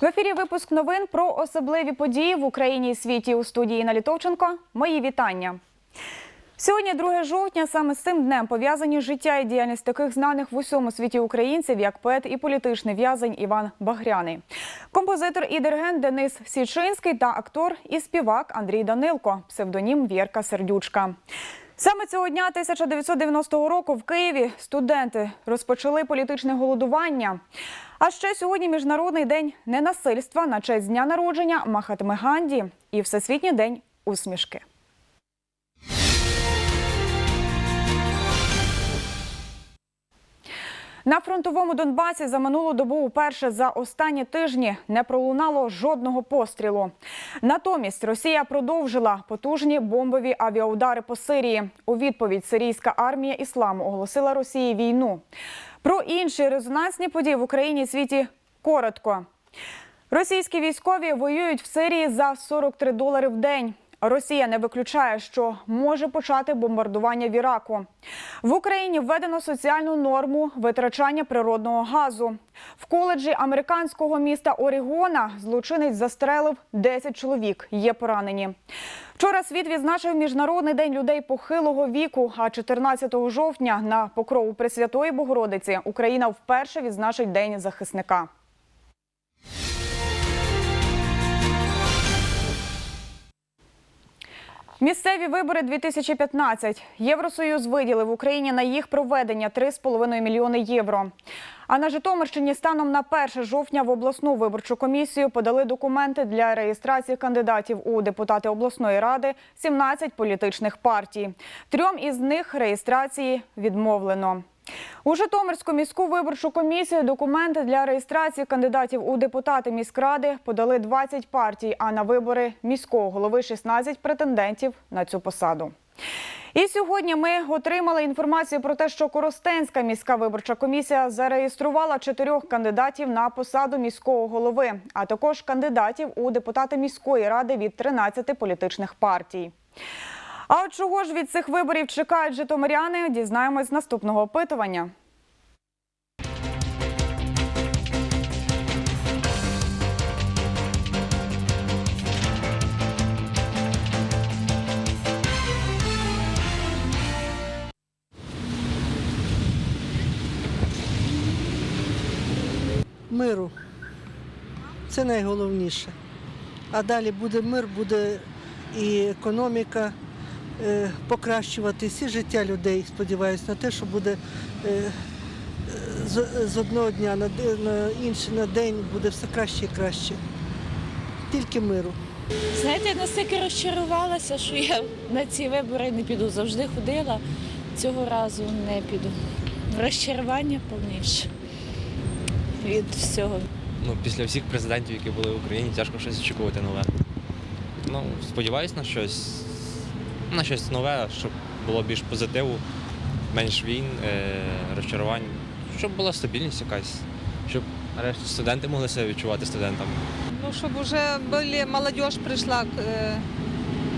В ефірі випуск новин про особливі події в Україні і світі у студії Інна Літовченко. Мої вітання. Сьогодні, 2 жовтня, саме з цим днем пов'язані життя і діяльність таких знаних в усьому світі українців, як поет і політичний в'язень Іван Багряний, композитор і диригент Денис Січинський та актор і співак Андрій Данилко, псевдонім Вірка Сердючка. Саме цього дня 1990 року в Києві студенти розпочали політичне голодування. А ще сьогодні міжнародний день ненасильства на честь дня народження Махатми Ганді і Всесвітній день усмішки. На фронтовому Донбасі за минулу добу уперше за останні тижні не пролунало жодного пострілу. Натомість Росія продовжила потужні бомбові авіаудари по Сирії. У відповідь сирійська армія ісламу оголосила Росії війну. Про інші резонансні події в Україні і світі коротко. Російські військові воюють в Сирії за 43 долари в день. Росія не виключає, що може почати бомбардування в Іраку. В Україні введено соціальну норму витрачання природного газу. В коледжі американського міста Орігона злочинець застрелив 10 чоловік. Є поранені. Вчора світ відзначив міжнародний день людей похилого віку. А 14 жовтня на покрову Пресвятої Богородиці Україна вперше відзначить День захисника. Місцеві вибори 2015. Євросоюз виділив Україні на їх проведення 3,5 мільйони євро. А на Житомирщині станом на 1 жовтня в обласну виборчу комісію подали документи для реєстрації кандидатів у депутати обласної ради 17 політичних партій. Трьом із них реєстрації відмовлено. У Житомирську міську виборчу комісію документи для реєстрації кандидатів у депутати міськради подали 20 партій, а на вибори міського голови 16 претендентів на цю посаду. І сьогодні ми отримали інформацію про те, що Коростенська міська виборча комісія зареєструвала чотирьох кандидатів на посаду міського голови, а також кандидатів у депутати міської ради від 13 політичних партій. А от чого ж від цих виборів чекають житомиряни, дізнаємось з наступного опитування. миру. Це найголовніше. А далі буде мир, буде і економіка покращуватись, і життя людей. Сподіваюся на те, що буде е, з, одного дня на інший на день буде все краще і краще. Тільки миру. Знаєте, я настільки розчарувалася, що я на ці вибори не піду. Завжди ходила, цього разу не піду. Розчарування повніше від всього. ну, після всіх президентів, які були в Україні, тяжко щось очікувати нове. Ну, сподіваюсь на щось, на щось нове, щоб було більш позитиву, менш війн, е, розчарувань, щоб була стабільність якась, щоб нарешті студенти могли себе відчувати студентами. Ну, чтобы уже были, молодежь пришла, к, э,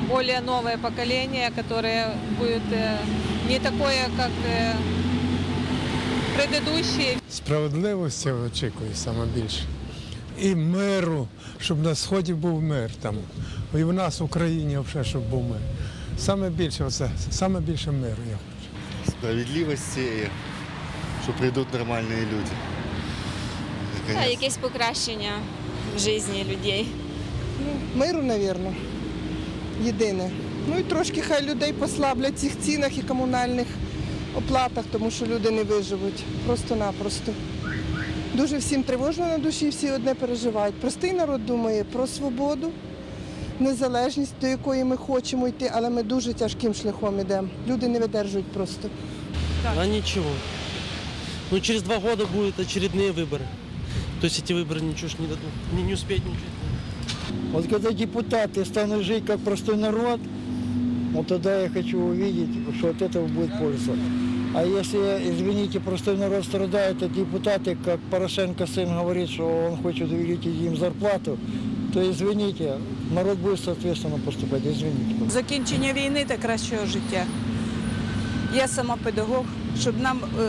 более новое поколение, которое будет э, не такое, как э, предыдущие. Справедливості очікую саме більше. І миру, щоб на сході був мир там. І в нас в Україні взагалі, щоб був мир. Саме більше оце, саме більше миру я хочу. справедливості, що прийдуть нормальні люди. Та, якесь покращення в житті людей. Миру, напевно, єдине. Ну і трошки хай людей послаблять в цих цінах і комунальних оплатах, тому що люди не виживуть. Просто-напросто. Дуже всім тривожно на душі, всі одне переживають. Простий народ думає про свободу, незалежність, до якої ми хочемо йти, але ми дуже тяжким шляхом йдемо. Люди не видержують просто. А ничего. Ну, через два года будут очередные выборы. То есть эти выборы ничего ж не дадут. Не, не успеть ничего. Вот когда депутаты станут жить как простой народ, вот тогда я хочу увидеть, что от этого будет польза. А если, извините, простой народ страдает, а депутаты, как Порошенко сын говорит, что он хочет увеличить им зарплату, то извините, народ будет соответственно поступать, извините. Закінчення війни та кращого життя. Я сама педагог, щоб нам, е,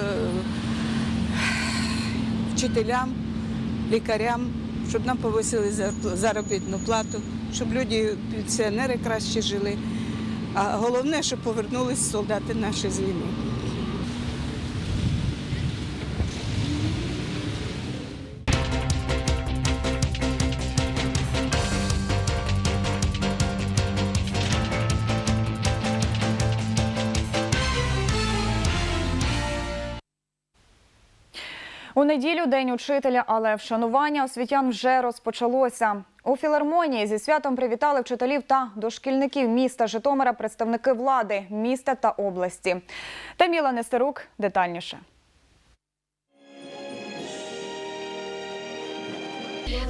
вчителям, лікарям, щоб нам повисили заробітну плату, щоб люди, пенсіонери краще жили. А головне, щоб повернулись солдати наші з війни. У неділю день учителя, але вшанування освітян вже розпочалося. У філармонії зі святом привітали вчителів та дошкільників міста Житомира, представники влади міста та області. Таміла Нестерук детальніше.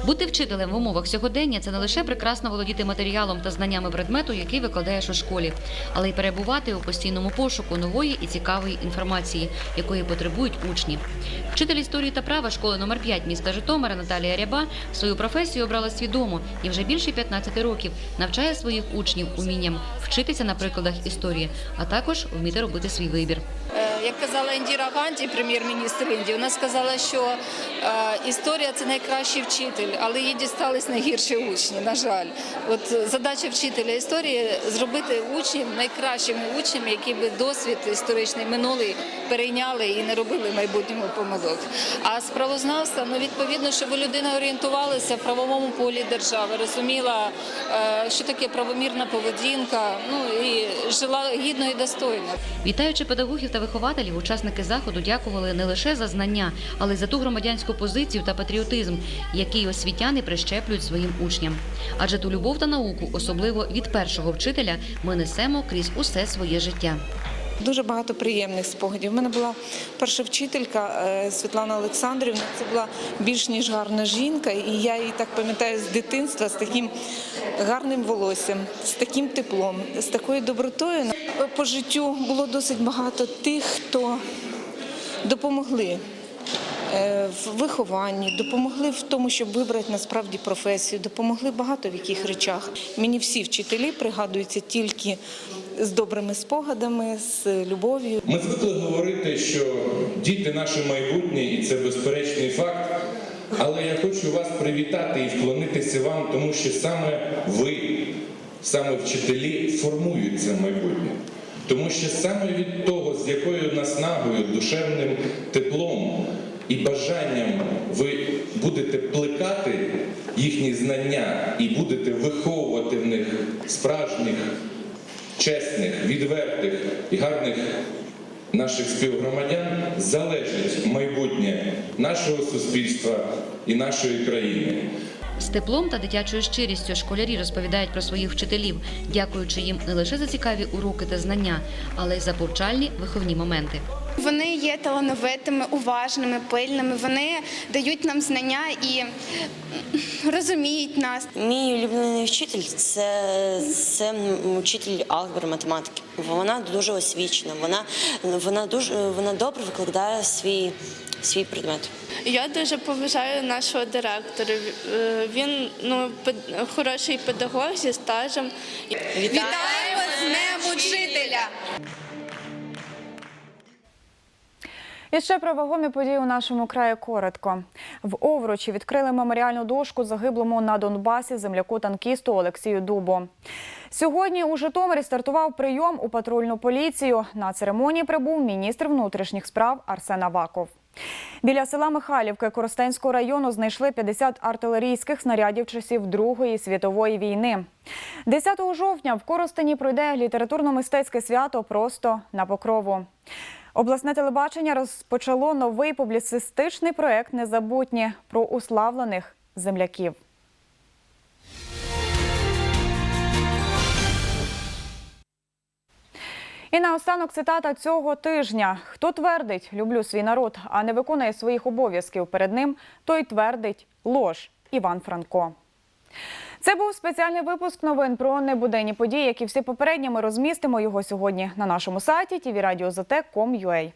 Бути вчителем в умовах сьогодення це не лише прекрасно володіти матеріалом та знаннями предмету, який викладаєш у школі, але й перебувати у постійному пошуку нової і цікавої інформації, якої потребують учні. Вчитель історії та права школи номер 5 міста Житомира Наталія Ряба свою професію обрала свідомо і вже більше 15 років навчає своїх учнів умінням вчитися на прикладах історії, а також вміти робити свій вибір. Як казала Індіра Ганді, прем'єр-міністр Індії, вона сказала, що е, історія це найкращий вчитель, але їй дістались найгірші учні. На жаль, от е, задача вчителя історії зробити учнів найкращими учнями, які би досвід історичний минулий перейняли і не робили майбутньому помилок. А з правознавства, ну відповідно, щоб людина орієнтувалася в правовому полі держави, розуміла, е, що таке правомірна поведінка, ну і жила гідно і достойно. Вітаючи педагогів та вихователів, учасники заходу дякували не лише за знання, але й за ту громадянську позицію та патріотизм, який освітяни прищеплюють своїм учням. Адже ту любов та науку, особливо від першого вчителя, ми несемо крізь усе своє життя. Дуже багато приємних спогадів. У мене була перша вчителька е, Світлана Олександрівна. Це була більш ніж гарна жінка, і я її так пам'ятаю з дитинства з таким гарним волоссям, з таким теплом, з такою добротою. По життю було досить багато тих, хто допомогли. Е, В вихованні допомогли в тому, щоб вибрати насправді професію, допомогли багато в яких речах. Мені всі вчителі пригадуються тільки з добрими спогадами, з любов'ю. Ми звикли говорити, що діти наше майбутнє, і це безперечний факт. Але я хочу вас привітати і вклонитися вам, тому що саме ви, саме вчителі, формують це майбутнє. Тому що саме від того, з якою наснагою, душевним теплом і бажанням ви будете плекати їхні знання і будете виховувати в них справжніх чесних, відвертих і гарних наших співгромадян залежить майбутнє нашого суспільства і нашої країни. З теплом та дитячою щирістю школярі розповідають про своїх вчителів, дякуючи їм не лише за цікаві уроки та знання, але й за повчальні виховні моменти. Вони є талановитими, уважними, пильними. Вони дають нам знання і розуміють нас. Мій улюблений вчитель це, це вчитель алгебри математики. Вона дуже освічена, вона, вона дуже вона добре викладає свій, свій предмет. Я дуже поважаю нашого директора. Він ну хороший педагог зі стажем. Вітаємо з Днем Учителя! І ще про вагомі події у нашому краї коротко. В Овручі відкрили меморіальну дошку загиблому на Донбасі земляку-танкісту Олексію Дубо. Сьогодні у Житомирі стартував прийом у патрульну поліцію. На церемонії прибув міністр внутрішніх справ Арсен Аваков. Біля села Михайлівки Коростенського району знайшли 50 артилерійських снарядів часів Другої світової війни. 10 жовтня в Коростені пройде літературно-мистецьке свято просто на покрову. Обласне телебачення розпочало новий публіцистичний проект Незабутні про уславлених земляків. І наостанок цитата цього тижня: хто твердить люблю свій народ, а не виконує своїх обов'язків перед ним, той твердить лож. Іван Франко. Це був спеціальний випуск новин про небуденні події, які всі попередні ми розмістимо його сьогодні на нашому сайті tvradio.zt.com.ua.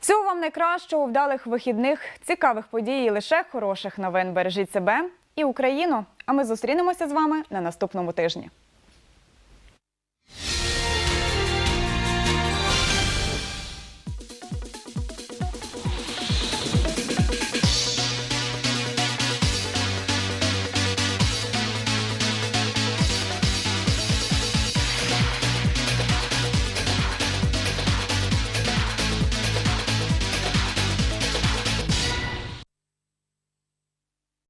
Всього вам найкращого, вдалих вихідних, цікавих подій і лише хороших новин. Бережіть себе і Україну. А ми зустрінемося з вами на наступному тижні.